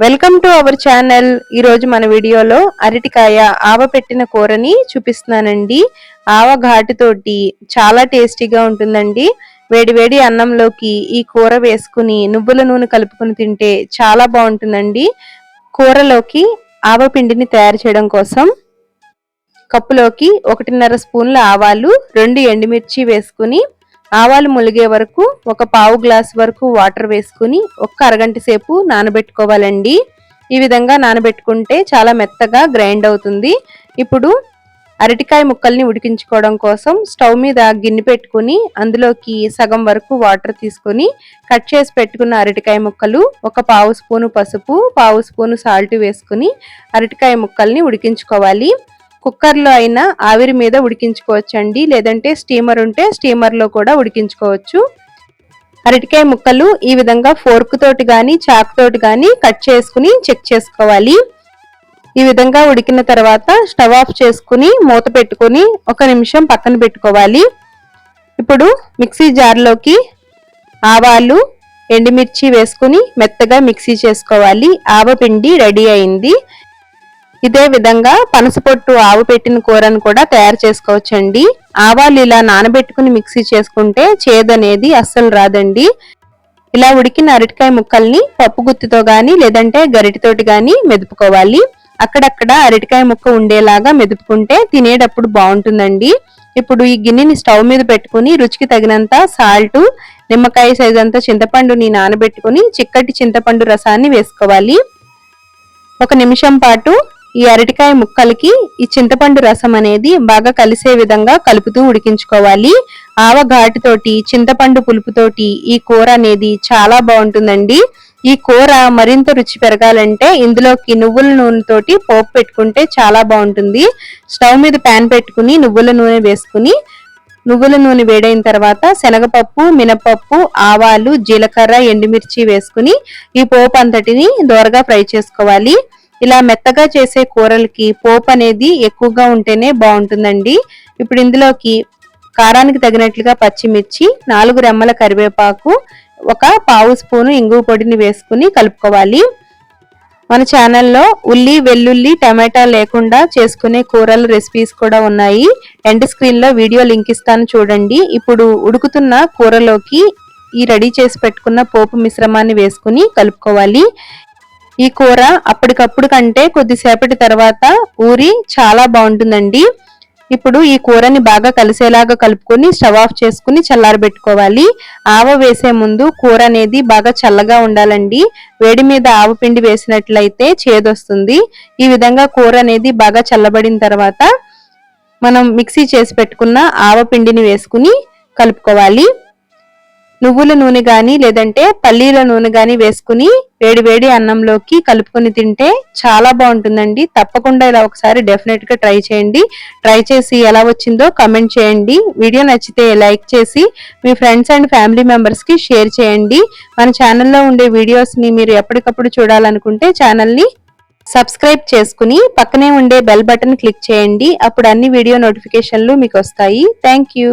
Welcome to our channel. ఈరోజు మన వీడియోలో అరటికాయ ఆవ పెట్టిన కూరని చూపిస్తున్నానండి. ఆవ ఘాటుతోటి చాలా టేస్టీగా ఉంటుందండి. వేడివేడి అన్నంలోకి ఈ కూర వేసుకుని నువ్వుల నూనె కలుపుకుని తింటే చాలా బాగుంటుందండి. కూరలోకి ఆవ పిండిని తయారు చేయడం కోసం కప్పులోకి ఒకటిన్నర స్పూన్ల ఆవాలు రెండు ఎండుమిర్చి వేసుకుని ఆవాలు ములిగే వరకు ఒక పావు గ్లాస్ వరకు వాటర్ వేసుకుని ఒక్క అరగంట సేపు నానబెట్టుకోవాలండి. ఈ విధంగా నానబెట్టుకుంటే చాలా మెత్తగా గ్రైండ్ అవుతుంది. ఇప్పుడు అరటికాయ ముక్కల్ని ఉడికించుకోవడం కోసం స్టవ్ మీద గిన్నె పెట్టుకుని అందులోకి సగం వరకు వాటర్ తీసుకొని కట్ చేసి పెట్టుకున్న అరటికాయ ముక్కలు ఒక పావు స్పూను పసుపు పావు స్పూను సాల్ట్ వేసుకుని అరటికాయ ముక్కల్ని ఉడికించుకోవాలి. కుక్కర్లో అయినా ఆవిరి మీద ఉడికించుకోవచ్చండి. లేదంటే స్టీమర్ ఉంటే స్టీమర్లో కూడా ఉడికించుకోవచ్చు. అరటికాయ ముక్కలు ఈ విధంగా ఫోర్క్ తోటి కానీ చాక్ తోటి కానీ కట్ చేసుకుని చెక్ చేసుకోవాలి. ఈ విధంగా ఉడికిన తర్వాత స్టవ్ ఆఫ్ చేసుకుని మూత పెట్టుకుని ఒక నిమిషం పక్కన పెట్టుకోవాలి. ఇప్పుడు మిక్సీ జార్లోకి ఆవాలు ఎండుమిర్చి వేసుకుని మెత్తగా మిక్సీ చేసుకోవాలి. ఆవపిండి రెడీ అయింది. ఇదే విధంగా పనసపొట్టు ఆవు పెట్టిన కూరను కూడా తయారు చేసుకోవచ్చండి. ఆవాలు ఇలా నానబెట్టుకుని మిక్సీ చేసుకుంటే చేదనేది అస్సలు రాదండి. ఇలా ఉడికిన అరటికాయ ముక్కల్ని పప్పు గుత్తితో గాని లేదంటే గరిటితోటి గాని మెదుపుకోవాలి. అక్కడక్కడ అరటికాయ ముక్క ఉండేలాగా మెదుపుకుంటే తినేటప్పుడు బాగుంటుందండి. ఇప్పుడు ఈ గిన్నెని స్టవ్ మీద పెట్టుకుని రుచికి తగినంత సాల్ట్ నిమ్మకాయ సైజ్ అంత చింతపండుని నానబెట్టుకుని చిక్కటి చింతపండు రసాన్ని వేసుకోవాలి. ఒక నిమిషం పాటు ఈ అరటికాయ ముక్కలకి ఈ చింతపండు రసం అనేది బాగా కలిసే విధంగా కలుపుతూ ఉడికించుకోవాలి. ఆవ ఘాటుతోటి చింతపండు పులుపుతోటి ఈ కూర అనేది చాలా బాగుంటుందండి. ఈ కూర మరింత రుచి పెరగాలంటే ఇందులోకి నువ్వుల నూనెతోటి పోపు పెట్టుకుంటే చాలా బాగుంటుంది. స్టవ్ మీద ప్యాన్ పెట్టుకుని నువ్వుల నూనె వేసుకుని నువ్వుల నూనె వేడైన తర్వాత శనగపప్పు మినపప్పు ఆవాలు జీలకర్ర ఎండుమిర్చి వేసుకుని ఈ పోపు అంతటిని దోరగా ఫ్రై చేసుకోవాలి. ఇలా మెత్తగా చేసే కూరలకి పోపు అనేది ఎక్కువగా ఉంటేనే బాగుంటుందండి. ఇప్పుడు ఇందులోకి కారానికి తగినట్లుగా పచ్చిమిర్చి నాలుగు రెమ్మల కరివేపాకు ఒక పావు స్పూను ఇంగువ పొడిని వేసుకుని కలుపుకోవాలి. మన ఛానల్లో ఉల్లి వెల్లుల్లి టమాటా లేకుండా చేసుకునే కూరల రెసిపీస్ కూడా ఉన్నాయి. ఎండ్ స్క్రీన్లో వీడియో లింక్ ఇస్తాను చూడండి. ఇప్పుడు ఉడుకుతున్న కూరలోకి ఈ రెడీ చేసి పెట్టుకున్న పోపు మిశ్రమాన్ని వేసుకుని కలుపుకోవాలి. ఈ కూర అప్పటికప్పుడు కంటే కొద్దిసేపటి తర్వాత ఊరి చాలా బాగుంటుందండి. ఇప్పుడు ఈ కూరని బాగా కలిసేలాగా కలుపుకొని స్టవ్ ఆఫ్ చేసుకుని చల్లారబెట్టుకోవాలి ఆవ వేసే ముందు కూర అనేది బాగా చల్లగా ఉండాలండి. వేడి మీద ఆవ పిండి వేసినట్లయితే చేదొస్తుంది. ఈ విధంగా కూర అనేది బాగా చల్లబడిన తర్వాత మనం మిక్సీ చేసి పెట్టుకున్న ఆవ పిండిని వేసుకుని కలుపుకోవాలి. నువ్వుల నూనె గాని లేదంటే పల్లీల నూనె గాని వేసుకుని వేడి వేడి అన్నంలోకి కలుపుకొని తింటే చాలా బాగుంటుందండి. తప్పకుండా ఇలా ఒకసారి డెఫినెట్గా ట్రై చేయండి. ట్రై చేసి ఎలా వచ్చిందో కమెంట్ చేయండి. వీడియో నచ్చితే లైక్ చేసి మీ ఫ్రెండ్స్ అండ్ ఫ్యామిలీ మెంబర్స్కి షేర్ చేయండి. మన ఛానల్లో ఉండే వీడియోస్ని మీరు ఎప్పటికప్పుడు చూడాలనుకుంటే ఛానల్ని సబ్స్క్రైబ్ చేసుకుని పక్కనే ఉండే బెల్ బటన్ క్లిక్ చేయండి. అప్పుడు అన్ని వీడియో నోటిఫికేషన్లు మీకు వస్తాయి. Thank you